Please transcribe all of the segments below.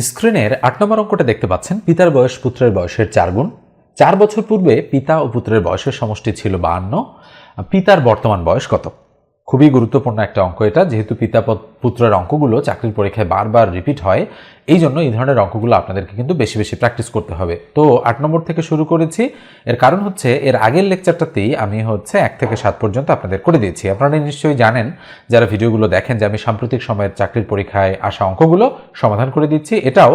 স্ক্রিনের আট নম্বর অঙ্কটা দেখতে পাচ্ছেন। পিতার বয়স পুত্রের বয়সের চার গুণ। চার বছর পূর্বে পিতা ও পুত্রের বয়সের সমষ্টি ছিল বাহান্ন। পিতার বর্তমান বয়স কত? খুবই গুরুত্বপূর্ণ একটা অঙ্ক এটা, যেহেতু পিতা পুত্রের অঙ্কগুলো চাকরির পরীক্ষায় বারবার রিপিট হয়, এই জন্য এই ধরনের অঙ্কগুলো আপনাদেরকে কিন্তু বেশি বেশি প্র্যাকটিস করতে হবে। তো আট নম্বর থেকে শুরু করেছি। এর কারণ হচ্ছে, এর আগের লেকচারটাতেই আমি হচ্ছে এক থেকে সাত পর্যন্ত আপনাদের করে দিয়েছি। আপনারা নিশ্চয়ই জানেন, যারা ভিডিওগুলো দেখেন যে আমি সাম্প্রতিক সময়ের চাকরির পরীক্ষায় আসা অঙ্কগুলো সমাধান করে দিচ্ছি। এটাও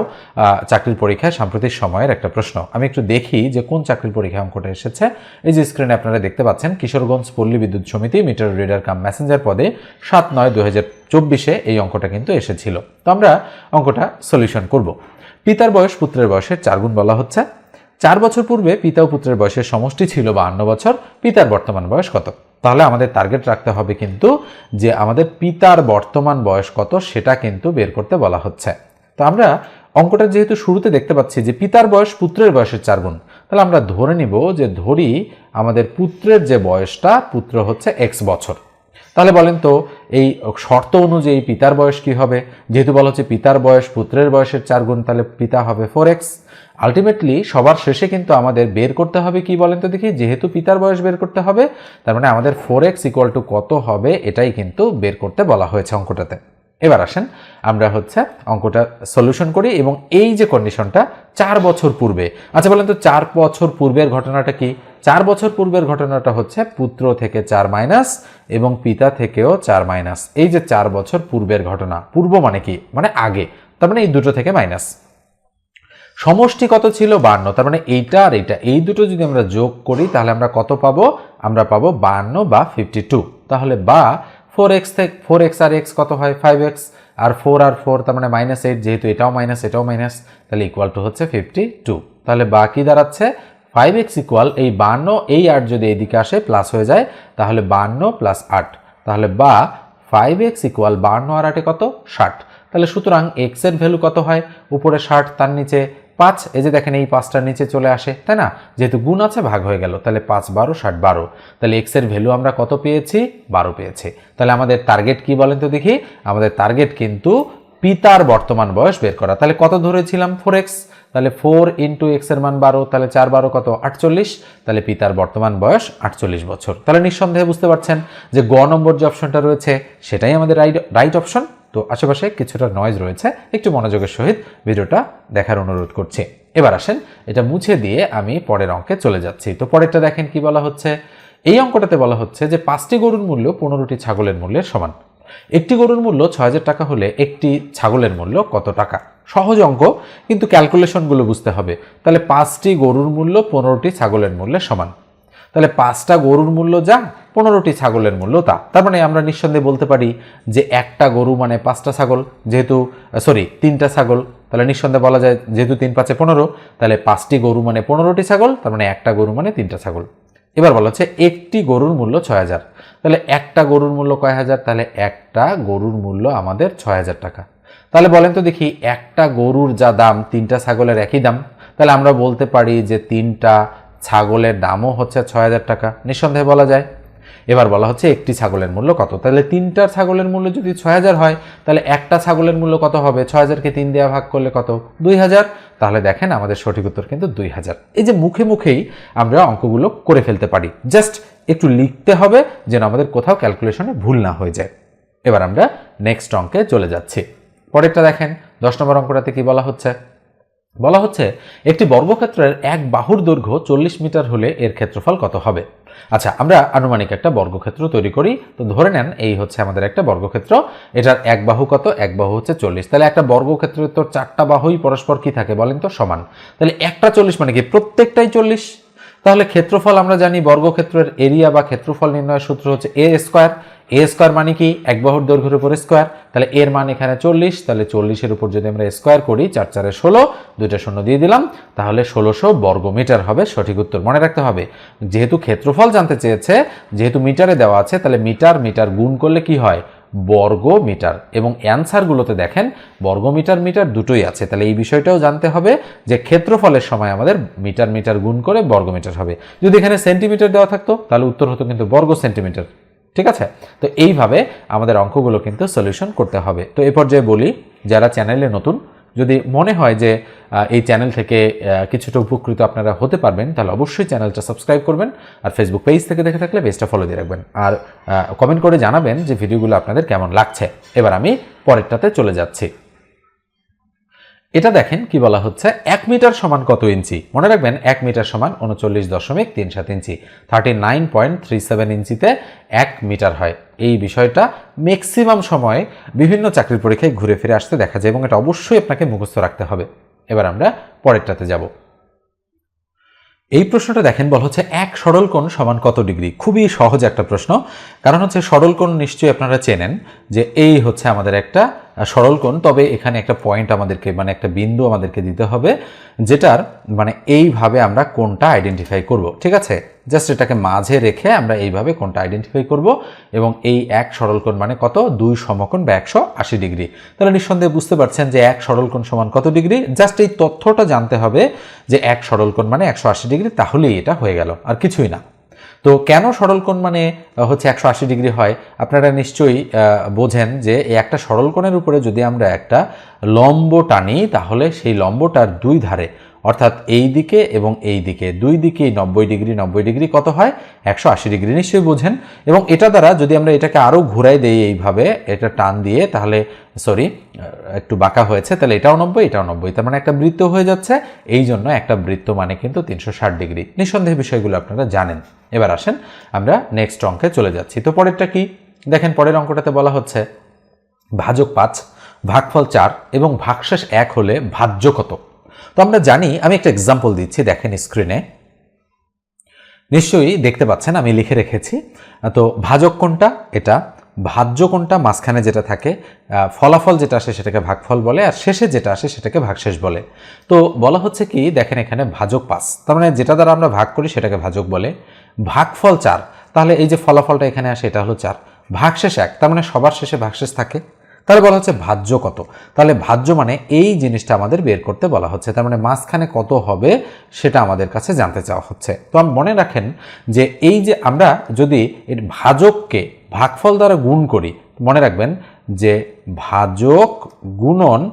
চাকরির পরীক্ষায় সাম্প্রতিক সময়ের একটা প্রশ্ন। আমি একটু দেখি যে কোন চাকরির পরীক্ষায় অঙ্কটা এসেছে। এই যে স্ক্রিনে আপনারা দেখতে পাচ্ছেন, কিশোরগঞ্জ পল্লী বিদ্যুৎ সমিতি মিটার রিডার কাম মেসেঞ্জার পদে সাত নয় দু চব্বিশে এই অঙ্কটা কিন্তু এসেছিল। তো আমরা অঙ্কটা সলিউশন করব। পিতার বয়স পুত্রের বয়সের চার গুণ বলা হচ্ছে। চার বছর পূর্বে পিতা ও পুত্রের বয়সের সমষ্টি ছিল বাহান্ন বছর। পিতার বর্তমান বয়স কত? তাহলে আমাদের টার্গেট রাখতে হবে কিন্তু যে আমাদের পিতার বর্তমান বয়স কত সেটা কিন্তু বের করতে বলা হচ্ছে। তো আমরা অঙ্কটা যেহেতু শুরুতে দেখতে পাচ্ছি যে পিতার বয়স পুত্রের বয়সের চার গুণ, তাহলে আমরা ধরে নিব যে ধরি আমাদের পুত্রের যে বয়সটা পুত্র হচ্ছে এক্স বছর। তাহলে বলেন তো, এই শর্ত অনুযায়ী পিতার বয়স কি হবে? যেহেতু বলা হচ্ছে পিতার বয়স, পুত্রের বয়সের চার গুণ, তাহলে পিতা হবে ফোর এক্স আলটিমেটলি সবার শেষে কিন্তু আমাদের বের করতে হবে কি বলেন তো দেখি? যেহেতু পিতার বয়স বের করতে হবে, তার মানে আমাদের ফোর এক্স ইকুয়াল টু কত হবে এটাই কিন্তু বের করতে বলা হয়েছে অঙ্কটাতে। এবার আসেন, আমরা হচ্ছে অঙ্কটা সলিউশন করি এবং এই যে কন্ডিশনটা চার বছর পূর্বে। আচ্ছা বলেন তো, চার বছর পূর্বের ঘটনাটা কি? চার বছর পূর্বের ঘটনাটা হচ্ছে পুত্র থেকে চার মাইনাস এবং পিতা থেকেও চার মাইনাস। এই যে চার বছর পূর্বের ঘটনা, পূর্ব মানে কি? মানে আগে। তার মানে এই দুটো থেকে মাইনাস। সমষ্টি কত ছিল? বান্ন। তার মানে এইটা আর এইটা। এই দুটো যদি আমরা যোগ করি, তাহলে আমরা কত পাবো? আমরা পাবো বান্ন বা ফিফটি টু তাহলে বা ফোর এক্স থেকে ফোর এক্স আর এক্স কত হয়? ফাইভ এক্স আর ফোর আর ফোর তার মানে মাইনাস এইট যেহেতু এটাও মাইনাস এটাও মাইনাস তাহলে ইকুয়াল টু হচ্ছে ফিফটি টু তাহলে বা কি দাঁড়াচ্ছে? ফাইভ এক্স ইকুয়াল এই বান্ন, এই আট যদি এদিকে আসে প্লাস হয়ে যায়, তাহলে বান্ন প্লাস আট। তাহলে বা ফাইভ এক্স ইকুয়াল বান্ন আর আটে কত? ষাট। তাহলে সুতরাং এক্সের ভ্যালু কত হয়? উপরে ষাট, তার নিচে পাঁচ। এই যে দেখেন এই পাঁচটার নিচে চলে আসে, তাই না? যেহেতু গুণ আছে, ভাগ হয়ে গেল, তাহলে পাঁচ, বারো, ষাট, বারো। তাহলে এক্সের ভ্যালু আমরা কত পেয়েছি? বারো পেয়েছি। তাহলে আমাদের টার্গেট কি বলেন তো দেখি? আমাদের টার্গেট কিন্তু পিতার বর্তমান বয়স বের করা। তাহলে কত ধরেছিলাম? ফোর এক্স তাহলে ফোর ইন্টু এক্সের মান বারো, তাহলে চার বারো কত? আটচল্লিশ। তাহলে পিতার বর্তমান বয়স আটচল্লিশ বছর। তাহলে নিঃসন্দেহে বুঝতে পারছেন যে গ নম্বর যে অপশনটা রয়েছে, সেটাই আমাদের রাইট রাইট অপশন তো আশেপাশে কিছুটা নয়েজ রয়েছে, একটু মনোযোগের সহিত ভিডিওটা দেখার অনুরোধ করছি। এবার আসেন, এটা মুছে দিয়ে আমি পরের অঙ্কে চলে যাচ্ছি। তো পরেরটা দেখেন কি বলা হচ্ছে? এই অঙ্কটাতে বলা হচ্ছে যে পাঁচটি গরুর মূল্য পনেরোটি ছাগলের মূল্যের সমান। একটি গরুর মূল্য ছ হাজার টাকা হলে একটি ছাগলের মূল্য কত টাকা? সহজ অঙ্ক, কিন্তু ক্যালকুলেশনগুলো বুঝতে হবে। তাহলে পাঁচটি গরুর মূল্য পনেরোটি ছাগলের মূল্যের সমান। তাহলে পাঁচটা গরুর মূল্য যা, পনেরোটি ছাগলের মূল্য তা। তার মানে আমরা নিঃসন্দেহে বলতে পারি যে একটা গরু মানে পাঁচটা ছাগল, যেহেতু সরি তিনটা ছাগল, তাহলে নিঃসন্দেহে বলা যায় যেহেতু তিন পাঁচে পনেরো, তাহলে পাঁচটি গরু মানে পনেরোটি ছাগল, তার মানে একটা গরু মানে তিনটা ছাগল। এবার বলা হচ্ছে একটি গরুর মূল্য ছয় হাজার। তাহলে একটা গরুর মূল্য কয় হাজার? তাহলে একটা গরুর মূল্য আমাদের ছয় হাজার টাকা। তাহলে বলেন তো দেখি, একটা গরুর যা দাম, তিনটা ছাগলের একই দাম, তাহলে আমরা বলতে পারি যে তিনটা ছাগলের দামও হচ্ছে ছয় হাজার টাকা। নিঃসন্দেহে বলা যায়। এবার বলা হচ্ছে একটি ছাগলের মূল্য কত? তাহলে তিনটা ছাগলের মূল্য যদি ছয় হাজার হয়, তাহলে একটা ছাগলের মূল্য কত হবে? ছয় হাজারকে তিন দেওয়া ভাগ করলে কত? দুই হাজার। তাহলে দেখেন আমাদের সঠিক উত্তর কিন্তু দুই হাজার। এই যে মুখে মুখেই আমরা অঙ্কগুলো করে ফেলতে পারি। জাস্ট একটু লিখতে হবে যেন আমাদের কোথাও ক্যালকুলেশনে ভুল না হয়ে যায়। এবার আমরা নেক্সট অঙ্কে চলে যাচ্ছি। পরেরটা দেখেন, দশ নম্বর অঙ্কটাতে কি বলা হচ্ছে? বলা হচ্ছে, একটি বর্গক্ষেত্রের এক বাহুর দৈর্ঘ্য চল্লিশ মিটার হলে এর ক্ষেত্রফল কত হবে? আচ্ছা আমরা আনুমানিক একটা বর্গক্ষেত্র তৈরি করি। তো ধরে নেন, এই হচ্ছে আমাদের একটা বর্গক্ষেত্র। এটার এক বাহু কত? এক বাহু হচ্ছে চল্লিশ। তাহলে একটা বর্গক্ষেত্রের তো চারটা বাহুই পরস্পর কি থাকে বলেন তো? সমান। তাহলে একটা চল্লিশ মানে কি? প্রত্যেকটাই চল্লিশ? তাহলে ক্ষেত্রফল আমরা জানি বর্গক্ষেত্রের এরিয়া বা ক্ষেত্রফল নির্ণয়ের সূত্র হচ্ছে এ স্কোয়ার এ স্কোয়ার মানে কি? এক বাহুর দৈর্ঘ্যের উপর স্কোয়ার তাহলে এর মান এখানে চল্লিশ, তাহলে চল্লিশের উপর যদি আমরা স্কোয়ার করি, চার চারে ষোলো, দুইটা শূন্য দিয়ে দিলাম, তাহলে ষোলোশো বর্গ মিটার হবে, সঠিক উত্তর মনে রাখতে হবে। যেহেতু ক্ষেত্রফল জানতে চেয়েছে, যেহেতু মিটারে দেওয়া আছে, তাহলে মিটার মিটার গুণ করলে কি হয়? বর্গ মিটার এবং অ্যান্সারগুলোতে দেখেন বর্গ মিটার মিটার দুটোই আছে। তাহলে এই বিষয়টাও জানতে হবে যে ক্ষেত্রফলের সময় আমাদের মিটার মিটার গুণ করে বর্গ মিটার হবে। যদি এখানে সেন্টিমিটার দেওয়া থাকতো, তাহলে উত্তর হতো কিন্তু বর্গ সেন্টিমিটার ঠিক আছে? তো এইভাবে আমাদের অঙ্কগুলো কিন্তু সলিউশন করতে হবে। তো এ পর্যায়ে বলি, যারা চ্যানেলে নতুন, যদি মনে হয় যে এই চ্যানেল থেকে কিছুটা উপকৃত আপনারা হতে পারবেন, তাহলে অবশ্যই চ্যানেলটা সাবস্ক্রাইব করবেন আর ফেসবুক পেজ থেকে দেখে থাকলে পেজটা ফলো দিয়ে রাখবেন। আর কমেন্ট করে জানাবেন যে ভিডিওগুলো আপনাদের কেমন লাগছে। এবার আমি পরেরটাতে চলে যাচ্ছি। এটা দেখেন কি বলা হচ্ছে, এক মিটার সমান কত ইঞ্চি? মনে রাখবেন, এক মিটার সমান উনচল্লিশ দশমিক তিন সাত ইঞ্চি। Thirty nine point three seven ইঞ্চিতে এক মিটার হয়। এই বিষয়টা ম্যাক্সিমাম সময় বিভিন্ন চাকরির পরীক্ষায় ঘুরে ফিরে আসতে দেখা যায় এবং এটা অবশ্যই আপনাকে মুখস্থ রাখতে হবে। এবার আমরা পরেরটাতে যাব। এই প্রশ্নটা দেখেন, বল হচ্ছে, এক সরল কোণ সমান কত ডিগ্রি? খুবই সহজ একটা প্রশ্ন। কারণ হচ্ছে, সরল কোণ নিশ্চয়ই আপনারা চেনেন যে এই হচ্ছে আমাদের একটা সরল কোণ, তবে এখানে একটা পয়েন্ট আমাদেরকে মানে একটা বিন্দু আমাদেরকে দিতে হবে, যেটার মানে এইভাবে আমরা কোনটা আইডেন্টিফাই করব, ঠিক আছে? জাস্ট এটাকে মাঝে রেখে আমরা এইভাবে কোনটা আইডেন্টিফাই করব, এবং এই এক সরল কোণ মানে কত? দুই সমকোণ বা একশো আশি ডিগ্রি। তাহলে নিঃসন্দেহে বুঝতে পারছেন যে এক সরল কোণ সমান কত ডিগ্রি? জাস্ট এই তথ্যটা জানতে হবে যে এক সরল কোণ মানে একশো আশি ডিগ্রি, তাহলেই এটা হয়ে গেল, আর কিছুই না। তো কেন সরলকোণ মানে হচ্ছে একশো আশি ডিগ্রি হয়? আপনারা নিশ্চয়ই বোঝেন যে এই একটা সরলকোণের উপরে যদি আমরা একটা লম্ব টানি, তাহলে সেই লম্বটার দুই ধারে অর্থাৎ এই দিকে এবং এই দিকে, দুই দিকেই নব্বই ডিগ্রি নব্বই ডিগ্রি কত হয়? একশো আশি ডিগ্রি নিশ্চয়ই বোঝেন। এবং এটা দ্বারা যদি আমরা এটাকে আরও ঘুরাই দেই এইভাবে, এটা টান দিয়ে, তাহলে, সরি একটু বাঁকা হয়েছে, তাহলে এটাও নব্বই এটাও নব্বই, তার মানে একটা বৃত্ত হয়ে যাচ্ছে। এই জন্য একটা বৃত্ত মানে কিন্তু তিনশো ষাট ডিগ্রি। নিঃসন্দেহে বিষয়গুলো আপনারা জানেন। এবার আসেন, আমরা নেক্সট অঙ্কে চলে যাচ্ছি। তো পরেরটা কি? দেখেন, পরের অঙ্কটাতে বলা হচ্ছে, ভাজক পাঁচ, ভাগফল চার এবং ভাগশেষ এক হলে ভাজ্য কত? তো আমরা জানি, আমি একটা এক্সাম্পল দিচ্ছি, দেখেন স্ক্রিনে নিশ্চয়ই দেখতে পাচ্ছেন, আমি লিখে রেখেছি। তো ভাজক কোনটা? এটা। ভাজ্য কোনটা? মাঝখানে যেটা থাকে ফলাফল যেটা আসে সেটাকে ভাগফল বলে, আর শেষে যেটা আসে সেটাকে ভাগশেষ বলে। তো বলা হচ্ছে কি, দেখেন এখানে ভাজক পাস তার মানে যেটা দ্বারা আমরা ভাগ করি সেটাকে ভাজক বলে। ভাগফল চার। তাহলে এই যে ফলাফলটা এখানে আসে, এটা হলো চার। ভাগশেষ এক। তার মানে সবার শেষে ভাগশেষ থাকে। তাহলে বলা হচ্ছে ভাজ্য কত? তাহলে ভাজ্য মানে এই জিনিসটা আমাদের বের করতে বলা হচ্ছে। তার মানে মাঝখানে কত হবে সেটা আমাদের কাছে জানতে চাওয়া হচ্ছে। তো মনে রাখেন যে এই যে আমরা যদি এর ভাজককে ভাগফল দ্বারা গুণ করি, মনে রাখবেন যে ভাজক গুণন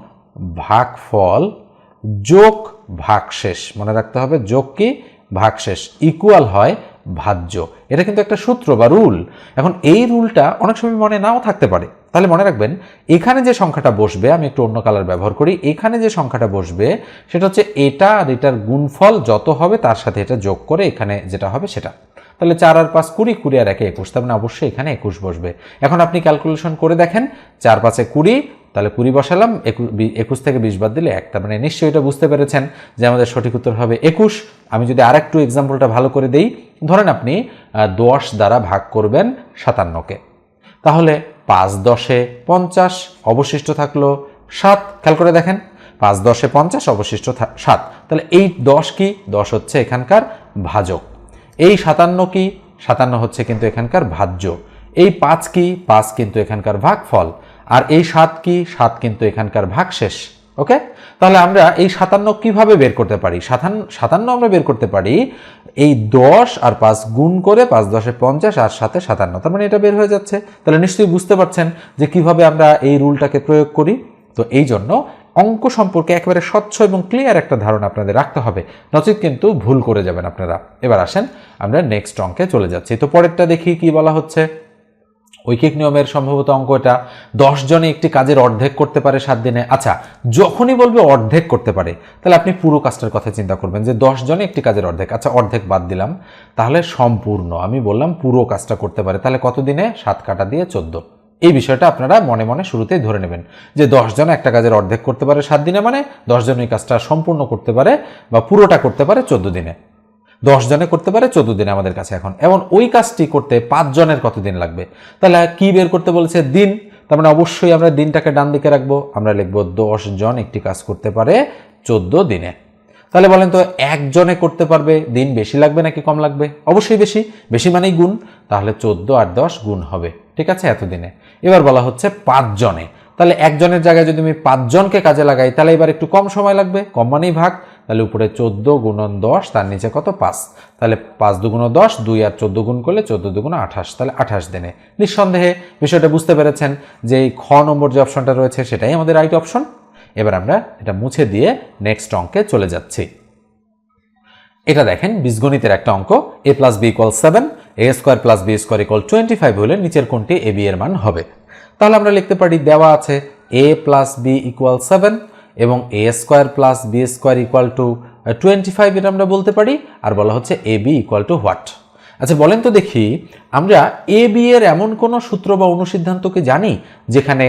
ভাগফল যোগ ভাগশেষ। মনে রাখতে হবে যোগ কি? ভাগশেষ। ইকুয়াল হয় ভাজ্য। এটা কিন্তু একটা সূত্র বা রুল। এখন এই রুলটা অনেক সময় মনে নাও থাকতে পারে। তাহলে মনে রাখবেন, এখানে যে সংখ্যাটা বসবে, আমি একটু অন্য কালার ব্যবহার করি, এখানে যে সংখ্যাটা বসবে, সেটা হচ্ছে এটা আর এটার গুণফল যত হবে, তার সাথে এটা যোগ করে এখানে যেটা হবে সেটা। তাহলে চার আর পাঁচ কুড়ি কুড়ি আর একে একুশ, তার মানে অবশ্যই এখানে একুশ বসবে। এখন আপনি ক্যালকুলেশন করে দেখেন, চার পাঁচে কুড়ি তাহলে কুড়ি বসালাম, একুশ থেকে বিশ বাদ দিলে এক। তার মানে নিশ্চয়ই এটা বুঝতে পেরেছেন যে আমাদের সঠিক উত্তর হবে একুশ। আমি যদি আর একটু এক্সাম্পলটা ভালো করে দেই, ধরেন আপনি দশ দ্বারা ভাগ করবেন সাতান্নকে। তাহলে পাঁচ দশে পঞ্চাশ, অবশিষ্ট থাকল সাত। খেয়াল করে দেখেন, পাঁচ দশে পঞ্চাশ, অবশিষ্ট সাত। তাহলে এই দশ কি? দশ হচ্ছে এখানকার ভাজক। এই সাতান্ন কি? সাতান্ন হচ্ছে কিন্তু এখানকার ভাজ্য। এই পাঁচ কি? পাঁচ কিন্তু এখানকার ভাগফল। আর এই সাত কি? সাত কিন্তু এখানকার ভাগশেষ, ওকে? তাহলে আমরা এই সাতান্ন কীভাবে বের করতে পারি? সাতান্ন সাতান্ন আমরা বের করতে পারি এই দশ আর পাঁচ গুণ করে পাঁচ দশে পঞ্চাশ আর সাথে সাতান্ন। তার মানে এটা বের হয়ে যাচ্ছে। তাহলে নিশ্চয়ই বুঝতে পারছেন যে কীভাবে আমরা এই রুলটাকে প্রয়োগ করি। তো এই জন্য অঙ্ক সম্পর্কে একেবারে স্বচ্ছ এবং ক্লিয়ার একটা ধারণা আপনাদের রাখতে হবে। নচেত কিন্তু ভুল করে যাবেন আপনারা। এবার আসেন, আমরা নেক্সট অঙ্কে চলে যাচ্ছি। তো পরেরটা দেখি কি বলা হচ্ছে। ঐকিক নিয়মের সম্ভবত অঙ্ক এটা। দশজনে একটি কাজের অর্ধেক করতে পারে সাত দিনে। আচ্ছা যখনই বলবে অর্ধেক করতে পারে, তাহলে আপনি পুরো কাজটার কথা চিন্তা করবেন যে দশজনে একটি কাজের অর্ধেক। আচ্ছা অর্ধেক বাদ দিলাম। তাহলে সম্পূর্ণ। আমি বললাম পুরো কাজটা করতে পারে। তাহলে কত দিনে? সাত কাটা দিয়ে চোদ্দ। এই বিষয়টা আপনারা মনে মনে শুরুতেই ধরে নেবেন যে দশ জন একটা কাজের অর্ধেক করতে পারে সাত দিনে মানে দশ জন এই কাজটা সম্পূর্ণ করতে পারে বা পুরোটা করতে পারে চোদ্দ দিনে। দশ জনে করতে পারে, চোদ্দ দিনে আমাদের কাছে এখন। এবং ওই কাজটি করতে পাঁচ জনের কতদিন লাগবে? তাহলে কি বের করতে বলেছে? দিন। তার মানে অবশ্যই আমরা দিনটাকে ডান দিকে রাখব। আমরা লিখব দশ জন একটি কাজ করতে পারে চোদ্দ দিনে। তাহলে বলেন তো একজনে করতে পারবে, দিন বেশি লাগবে নাকি কম লাগবে? অবশ্যই বেশি। বেশি মানেই গুণ। তাহলে চোদ্দ আর দশ গুণ হবে। ঠিক আছে? এতদিনে। এবার বলা হচ্ছে পাঁচজনে তাহলে একজনের জায়গায় যদি আমি পাঁচজনকে কাজে লাগাই, তাহলে এবার একটু কম সময় লাগবে। কম মানেই ভাগ। তাহলে উপরে চোদ্দ গুণন দশ, তার নিচে কত? পাঁচ। তাহলে পাঁচ দুগুণ দশ, দুই আর চোদ্দ গুণ করলে চোদ্দ দুগুণ আঠাশ। তাহলে আঠাশ দিনে। নিঃসন্দেহে বিষয়টা বুঝতে পেরেছেন যে এই খ নম্বর যে অপশনটা রয়েছে, সেটাই আমাদের রাইট অপশন এবার আমরা এটা মুছে দিয়ে নেক্সট অঙ্কে চলে যাচ্ছি। এটা দেখেন, বীজগণিতের একটা অঙ্ক A plus B equal seven A square plus B square equal twenty five হলে নিচের কোনটি এ বি এর মান হবে? তাহলে আমরা লিখতে পারি দেওয়া আছে A plus B equal seven এবং A square plus B square equal to twenty five এটা আমরা বলতে পারি, আর বলা হচ্ছে A B equal to what আচ্ছা বলেন তো দেখি, আমরা এ বি এর এমন কোনো সূত্র বা অনুসিদ্ধান্তকে জানি, যেখানে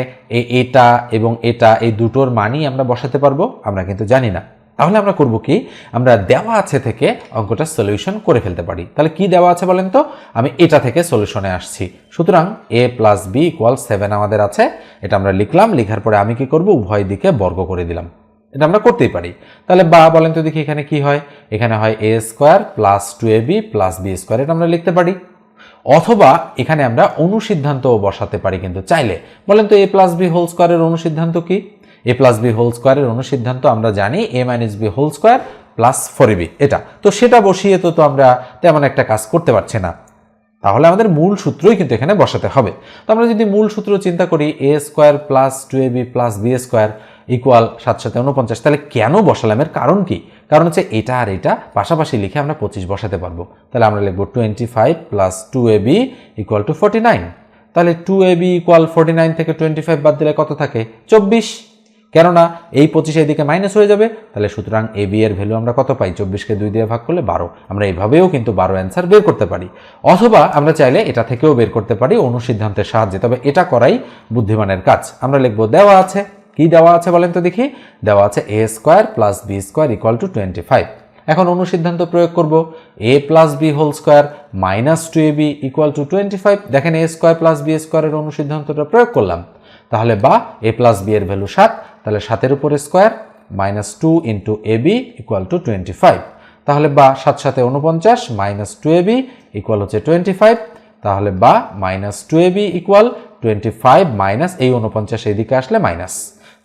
এটা এবং এটা, এই দুটোর মানই আমরা বসাতে পারব? আমরা কিন্তু জানি না। তাহলে আমরা করব কি? আমরা দেওয়া আছে থেকে অঙ্কটা সলিউশন করে ফেলতে পারি। তাহলে কি দেওয়া আছে বলেন তো? আমি এটা থেকে সলিউশনে আসছি। সুতরাং A plus B equal seven আমাদের আছে। এটা আমরা লিখলাম, লেখার পরে আমি কি করব? উভয় দিকে বর্গ করে দিলাম। এটা আমরা করতেই পারি। তাহলে বা বলেন তো দেখি এখানে কি হয়? এখানে হয় A square plus two A B plus B square এটা আমরা লিখতে পারি। অথবা এখানে আমরা অনুসিদ্ধান্তও বসাতে পারি কিন্তু চাইলে। বলেন তো এ প্লাস বি হোল স্কোয়ারের অনুসিদ্ধান্ত কি? এ প্লাস বি হোল স্কোয়ারের অনুসিদ্ধান্ত আমরা জানি A minus B whole square plus four B এটা। তো সেটা বসিয়ে তো তো আমরা তেমন একটা কাজ করতে পারছি না। তাহলে আমাদের মূল সূত্রই কিন্তু এখানে বসাতে হবে। তো আমরা যদি মূল সূত্র চিন্তা করি A square plus two A B plus B square equal সাত সাথে উনপঞ্চাশ তাহলে কেন বসালাম? এর কারণ কি? কারণ হচ্ছে এটা আর এটা পাশাপাশি লিখে আমরা পঁচিশ বসাতে পারব। তাহলে আমরা লিখব twenty five plus two A B equal to forty nine তাহলে two A B equal forty nine থেকে টোয়েন্টি ফাইভ বাদ দিলে কত থাকে? চব্বিশ। কেননা এই পঁচিশে এদিকে মাইনাস হয়ে যাবে, তাহলে সুতরাং এ বি এর ভ্যালু আমরা কত পাই? চব্বিশকে দুই দিয়ে ভাগ করলে বারো। আমরা এইভাবেও কিন্তু বারো অ্যান্সার বের করতে পারি। অথবা আমরা চাইলে এটা থেকেও বের করতে পারি অনুসিদ্ধান্তের সাহায্যে, তবে এটা করাই বুদ্ধিমানের কাজ। আমরা লিখব দেওয়া আছে। কি দেওয়া আছে বলেন তো দেখি? দেওয়া আছে A square plus B square equal to twenty five এখন অনুসিদ্ধান্ত প্রয়োগ করব। A plus B whole square minus two A B equal to twenty five দেখেন এ স্কোয়ার প্লাস বি স্কোয়ারের অনুসিদ্ধান্তটা প্রয়োগ করলাম। তাহলে বা এ প্লাস বি এর ভ্যালু সাত, তাহলে সাতের উপর square minus two into A B equal to twenty five তাহলে বা সাত সাথে উনপঞ্চাশ minus two A B equal হচ্ছে টোয়েন্টি ফাইভ তাহলে বা minus two A B equal twenty five minus এই উনপঞ্চাশ এদিকে আসলে মাইনাস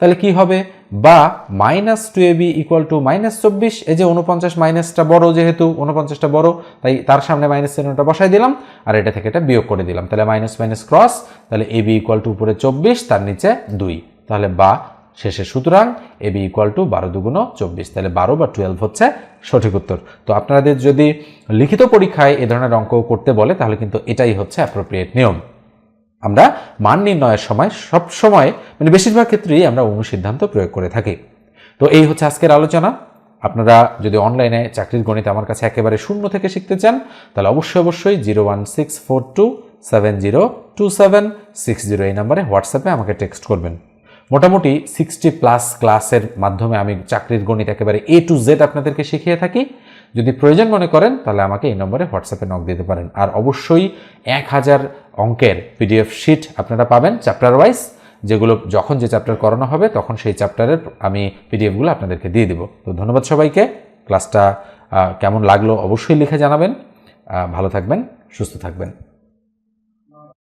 তাহলে কি হবে? বা minus two A B equal to minus চব্বিশ। এই যে উনপঞ্চাশ মাইনাসটা বড় যেহেতু উনপঞ্চাশটা বড়, তাই তার সামনে মাইনাস চিহ্নটা বসাই দিলাম। আর এটা থেকে এটা বিয়োগ করে দিলাম। তাহলে মাইনাস মাইনাস ক্রস তাহলে এ বি ইকুয়াল টু উপরে চব্বিশ, তার নিচে দুই। তাহলে বা শেষে সুতরাং এ বি ইকুয়াল টু বারো দুগুণ চব্বিশ। তাহলে বারো বা টুয়েলভ হচ্ছে সঠিক উত্তর। তো আপনাদের যদি লিখিত পরীক্ষায় এ ধরনের অঙ্ক করতে বলে, তাহলে কিন্তু এটাই হচ্ছে অ্যাপ্রোপ্রিয়েট নিয়ম। আমরা মান নির্ণয়ের সময় সব সময় মানে বেশিরভাগ ক্ষেত্রেই আমরা অনুসিদ্ধান্ত প্রয়োগ করে থাকি। তো এই হচ্ছে আজকের আলোচনা। আপনারা যদি অনলাইনে চাকরির গণিত আমার কাছে একেবারে শূন্য থেকে শিখতে চান, তাহলে অবশ্যই অবশ্যই zero one six four two seven zero two seven six zero এই নাম্বারে হোয়াটসঅ্যাপে আমাকে টেক্সট করবেন। মোটামুটি সিক্সটি প্লাস ক্লাসের মাধ্যমে আমি চাকরির গণিত একেবারে এ টু জেড আপনাদেরকে শিখিয়ে থাকি। যদি প্রয়োজন মনে করেন, তাহলে আমাকে এই নম্বরে হোয়াটসঅ্যাপে নক দিতে পারেন। আর অবশ্যই এক হাজার অঙ্কের পিডিএফ শিট আপনারা পাবেন চ্যাপ্টার ওয়াইজ যেগুলো যখন যে চ্যাপ্টার করানো হবে, তখন সেই চ্যাপ্টারের আমি পিডিএফগুলো আপনাদেরকে দিয়ে দেবো। তো ধন্যবাদ সবাইকে। ক্লাসটা কেমন লাগল অবশ্যই লিখে জানাবেন। ভালো থাকবেন, সুস্থ থাকবেন।